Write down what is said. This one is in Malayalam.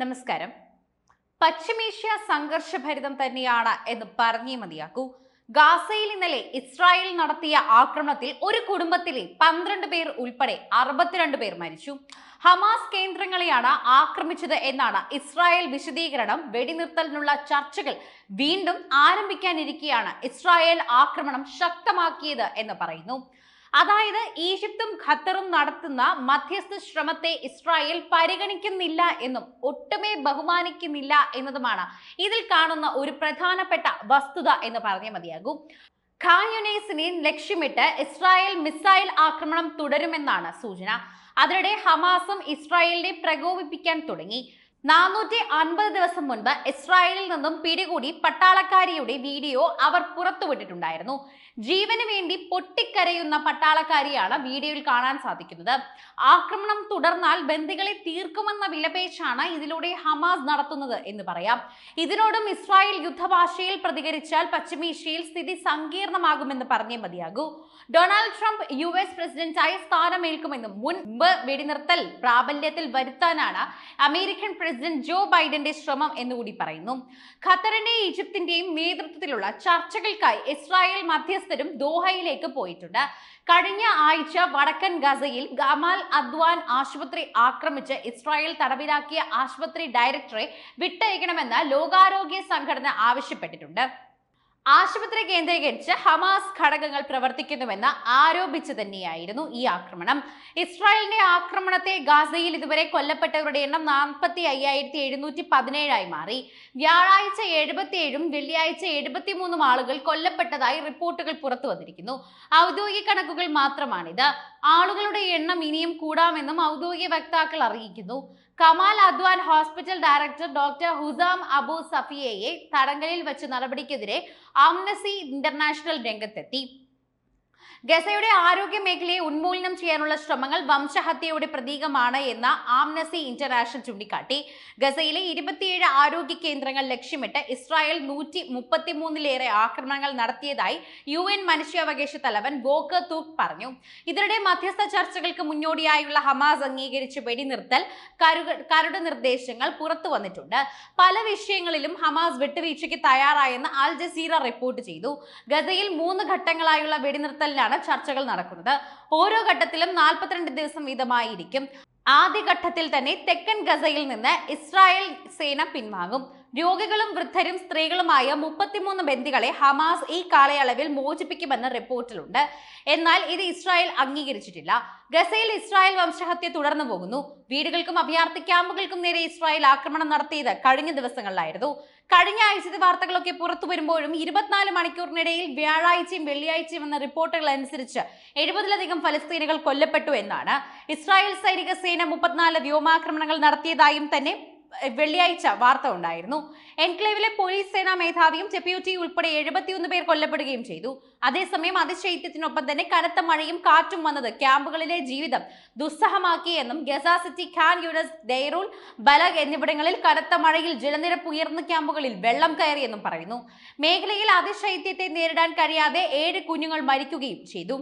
നമസ്കാരം. പശ്ചിമേഷ്യ സംഘർഷഭരിതം തന്നെയാണ് എന്ന് പറഞ്ഞേ മതിയാക്കൂ. ഗാസയിൽ ഇന്നലെ ഇസ്രായേൽ നടത്തിയ ആക്രമണത്തിൽ ഒരു കുടുംബത്തിലെ പന്ത്രണ്ട് പേർ ഉൾപ്പെടെ അറുപത്തിരണ്ട് പേർ മരിച്ചു. ഹമാസ് കേന്ദ്രങ്ങളെയാണ് ആക്രമിച്ചത് എന്നാണ് ഇസ്രായേൽ വിശദീകരണം. വെടിനിർത്തലിനുള്ള ചർച്ചകൾ വീണ്ടും ആരംഭിക്കാനിരിക്കെയാണ് ഇസ്രായേൽ ആക്രമണം ശക്തമാക്കിയത് എന്ന് പറയുന്നു. അതായത് ഈജിപ്തും ഖത്തറും നടത്തുന്ന മധ്യസ്ഥ ശ്രമത്തെ ഇസ്രായേൽ പരിഗണിക്കുന്നില്ല എന്നും ഒട്ടുമേ ബഹുമാനിക്കുന്നില്ല എന്നതുമാണ് ഇതിൽ കാണുന്ന ഒരു പ്രധാനപ്പെട്ട വസ്തുത എന്ന് പറഞ്ഞേ മതിയാകും. ഖായുനൈസിനെ ലക്ഷ്യമിട്ട് ഇസ്രായേൽ മിസൈൽ ആക്രമണം തുടരുമെന്നാണ് സൂചന. അതിനിടെ ഹമാസും ഇസ്രായേലിനെ പ്രകോപിപ്പിക്കാൻ തുടങ്ങി. നാനൂറ്റി അൻപത് ദിവസം മുൻപ് ഇസ്രായേലിൽ നിന്നും പിടികൂടി പട്ടാളക്കാരിയുടെ വീഡിയോ അവർ പുറത്തുവിട്ടിട്ടുണ്ടായിരുന്നു. ജീവന് വേണ്ടി പൊട്ടിക്കരയുന്ന പട്ടാളക്കാരിയാണ് വീഡിയോയിൽ കാണാൻ സാധിക്കുന്നത്. ആക്രമണം തുടർന്നാൽ ബന്ദികളെ തീർക്കുമെന്ന വിലപേശാണ് ഇതിലൂടെ ഹമാസ് നടത്തുന്നത് എന്ന് പറയാം. ഇതിനോടും ഇസ്രായേൽ യുദ്ധഭാഷയിൽ പ്രതികരിച്ചാൽ പശ്ചിമേഷ്യയിൽ സ്ഥിതി സങ്കീർണമാകുമെന്ന് പറഞ്ഞേ മതിയാകൂ. ഡൊണാൾഡ് ട്രംപ് യു എസ് പ്രസിഡന്റായി സ്ഥാനമേൽക്കുമെന്നും മുൻപ് വെടിനിർത്തൽ പ്രാബല്യത്തിൽ വരുത്താനാണ് അമേരിക്കൻ പ്രസിഡന്റ് ജോ ബൈഡന്റെ ശ്രമം എന്നുകൂടി പറയുന്നു. ഖത്തറിന്റെയും ഈജിപ്തിന്റെയും നേതൃത്വത്തിലുള്ള ചർച്ചകൾക്കായി ഇസ്രായേൽ മധ്യസ്ഥരും ദോഹയിലേക്ക് പോയിട്ടുണ്ട്. കഴിഞ്ഞ ആഴ്ച വടക്കൻ ഗസയിൽ ഗമാൽ അദ്വാൻ ആശുപത്രി ആക്രമിച്ച് ഇസ്രായേൽ തടവിലാക്കിയ ആശുപത്രി ഡയറക്ടറെ വിട്ടയക്കണമെന്ന് ലോകാരോഗ്യ സംഘടന ആവശ്യപ്പെട്ടിട്ടുണ്ട്. ആശുപത്രി കേന്ദ്രീകരിച്ച് ഹമാസ് ഘടകങ്ങൾ പ്രവർത്തിക്കുന്നുവെന്ന് ആരോപിച്ചു തന്നെയായിരുന്നു ഈ ആക്രമണം. ഇസ്രായേലിന്റെ ആക്രമണത്തെ ഗാസയിൽ ഇതുവരെ കൊല്ലപ്പെട്ടവരുടെ എണ്ണം നാൽപ്പത്തി അയ്യായിരത്തി എഴുന്നൂറ്റി പതിനേഴായി മാറി. വ്യാഴാഴ്ച എഴുപത്തിയേഴും വെള്ളിയാഴ്ച എഴുപത്തിമൂന്നും ആളുകൾ കൊല്ലപ്പെട്ടതായി റിപ്പോർട്ടുകൾ പുറത്തു വന്നിരിക്കുന്നു. ഔദ്യോഗിക കണക്കുകൾ മാത്രമാണിത്. ആളുകളുടെ എണ്ണം ഇനിയും കൂടാമെന്നും ഔദ്യോഗിക വക്താക്കൾ അറിയിക്കുന്നു. Kamal Adwan hospital director doctor Husam Abu സഫിയയെ തടങ്കലിൽ വെച്ച് നടപടിക്കെതിരെ ആംനസി ഇന്റർനാഷണൽ രംഗത്തെത്തി. ഗസയുടെ ആരോഗ്യ മേഖലയെ ഉന്മൂലനം ചെയ്യാനുള്ള ശ്രമങ്ങൾ വംശഹത്യയുടെ പ്രതീകമാണ് എന്ന ആംനസി ഇന്റർനാഷണൽ ചൂണ്ടിക്കാട്ടി. ഗസയിലെ ഇരുപത്തിയേഴ് ആരോഗ്യ കേന്ദ്രങ്ങൾ ലക്ഷ്യമിട്ട് ഇസ്രായേൽ നൂറ്റി മുപ്പത്തിമൂന്നിലേറെ ആക്രമണങ്ങൾ നടത്തിയതായി യു എൻ മനുഷ്യാവകാശ തലവൻ ബോക്കർ തൂക്ക് പറഞ്ഞു. ഇതിനിടെ മധ്യസ്ഥ ചർച്ചകൾക്ക് മുന്നോടിയായുള്ള ഹമാസ് അംഗീകരിച്ച വെടിനിർത്തൽ കരട് നിർദ്ദേശങ്ങൾ പുറത്തു വന്നിട്ടുണ്ട്. പല വിഷയങ്ങളിലും ഹമാസ് വിട്ടുവീഴ്ചയ്ക്ക് തയ്യാറായെന്ന് അൽ ജസീറ റിപ്പോർട്ട് ചെയ്തു. ഗസയിൽ മൂന്ന് ഘട്ടങ്ങളായുള്ള വെടിനിർത്തലിലാണ് ചർച്ചകൾ നടക്കുന്നത്. ഓരോ ഘട്ടത്തിലും നാൽപ്പത്തിരണ്ട് ദിവസം വീതമായിരിക്കും. ആദ്യഘട്ടത്തിൽ തന്നെ തെക്കൻ ഗസയിൽ നിന്ന് ഇസ്രായേൽ സേന പിൻവാങ്ങും. രോഗികളും വൃദ്ധരും സ്ത്രീകളുമായ മുപ്പത്തിമൂന്ന് ബന്ദികളെ ഹമാസ് ഈ കാലയളവിൽ മോചിപ്പിക്കുമെന്ന് റിപ്പോർട്ടിലുണ്ട്. എന്നാൽ ഇത് ഇസ്രായേൽ അംഗീകരിച്ചിട്ടില്ല. ഗസയിൽ ഇസ്രായേൽ വംശഹത്യ തുടർന്നു പോകുന്നു. വീടുകൾക്കും അഭയാർത്ഥി ക്യാമ്പുകൾക്കും നേരെ ഇസ്രായേൽ ആക്രമണം നടത്തിയത് കഴിഞ്ഞ ദിവസങ്ങളിലായിരുന്നു. കഴിഞ്ഞ ആഴ്ചത്തെ വാർത്തകളൊക്കെ പുറത്തു വരുമ്പോഴും ഇരുപത്തിനാല് മണിക്കൂറിനിടയിൽ വ്യാഴാഴ്ചയും വെള്ളിയാഴ്ചയും എന്ന റിപ്പോർട്ടുകൾ അനുസരിച്ച് എഴുപതിലധികം ഫലസ്തീനുകൾ കൊല്ലപ്പെട്ടു എന്നാണ്. ഇസ്രായേൽ സൈനിക സേന മുപ്പത്തിനാല് വ്യോമാക്രമണങ്ങൾ നടത്തിയതായും തന്നെ വെള്ളിയാഴ്ച വാർത്ത ഉണ്ടായിരുന്നു. എൻക്ലേവിലെ പോലീസ് സേനാ മേധാവിയും ഡെപ്യൂട്ടി ഉൾപ്പെടെ എഴുപത്തിയൊന്ന് പേർ കൊല്ലപ്പെടുകയും ചെയ്തു. അതേസമയം അതിശൈത്യത്തിനൊപ്പം തന്നെ കനത്ത മഴയും കാറ്റും വന്നത് ക്യാമ്പുകളിലെ ജീവിതം ദുസ്സഹമാക്കിയെന്നും Gaza city Khan Younis Deir al Balah എന്നിവിടങ്ങളിൽ കനത്ത മഴയിൽ ജലനിരപ്പ് ഉയർന്ന ക്യാമ്പുകളിൽ വെള്ളം കയറിയെന്നും പറയുന്നു. മേഖലയിൽ അതിശൈത്യത്തെ നേരിടാൻ കഴിയാതെ ഏഴ് കുഞ്ഞുങ്ങൾ മരിക്കുകയും ചെയ്തു.